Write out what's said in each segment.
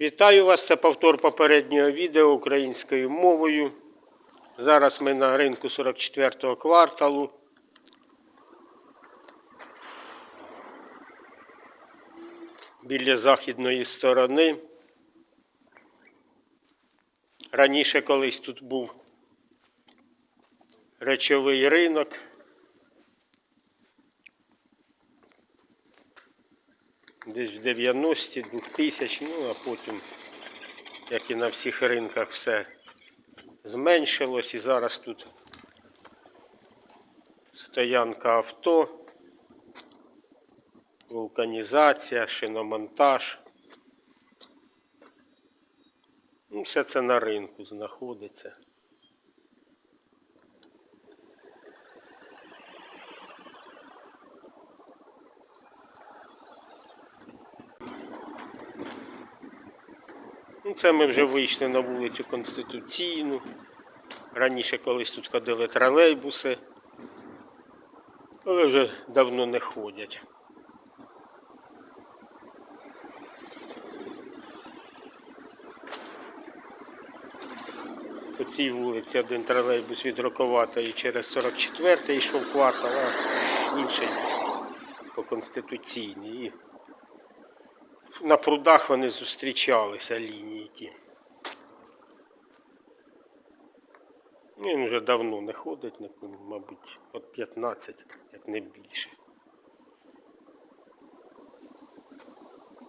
Вітаю вас, це повтор попереднього відео українською мовою. Зараз ми на ринку 44-го кварталу. Біля західної сторони. Раніше колись тут був речовий ринок. Десь в 90-ті, 2000, ну а потім, як і на всіх ринках, все зменшилось і зараз тут стоянка авто, вулканізація, шиномонтаж. Ну, все це на ринку знаходиться. Ну, це ми вже вийшли на вулицю Конституційну. Раніше колись тут ходили тролейбуси, але вже давно не ходять. По цій вулиці один тролейбус від Роковатої через 44-й йшов квартал, а інший по Конституційній. На прудах вони зустрічалися лінії ті. Він вже давно не ходить, мабуть, от 15, як не більше.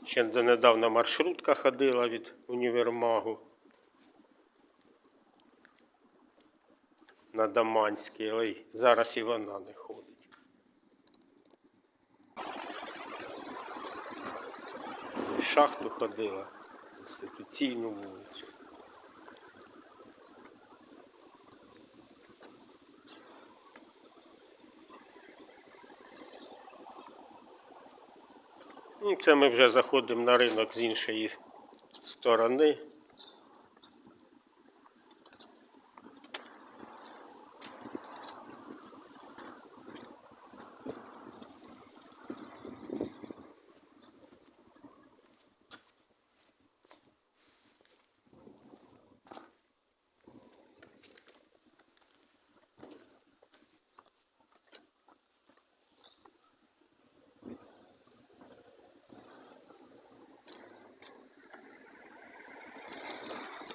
Ще донедавна маршрутка ходила від універмагу на Даманський, але зараз і вона не ходить. Шахту ходила, інституційну вулицю. Ну, Це ми вже заходимо на ринок з іншої сторони.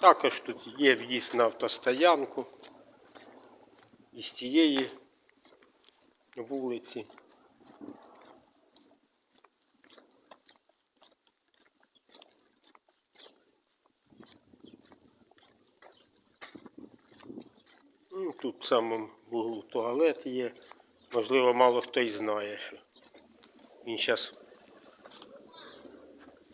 Також тут є в'їзд на автостоянку із тієї вулиці. Ну, Тут в самому вуглу туалет є. Можливо, мало хто і знає, що він зараз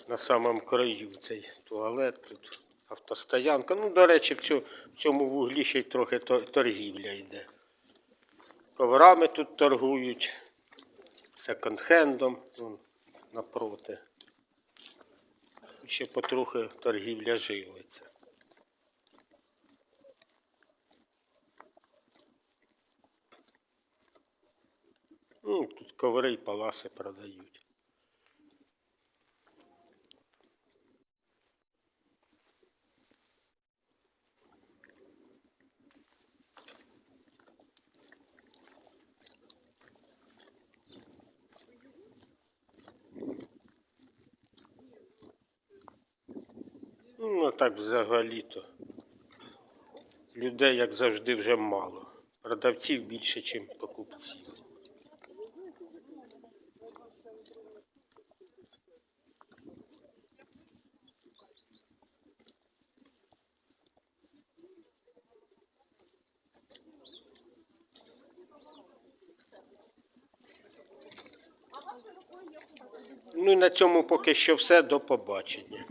на самому краю цей туалет тут автостоянка. Ну, до речі, в цьому, вуглі ще й трохи торгівля йде. Коврами тут торгують, секонд-хендом напроти. Ще потрохи торгівля жилиться. Ну, тут коври і паласи продають. Ну, а так взагалі-то. Людей, як завжди, вже мало. Продавців більше, ніж покупців. Ну і на цьому поки що все. До побачення.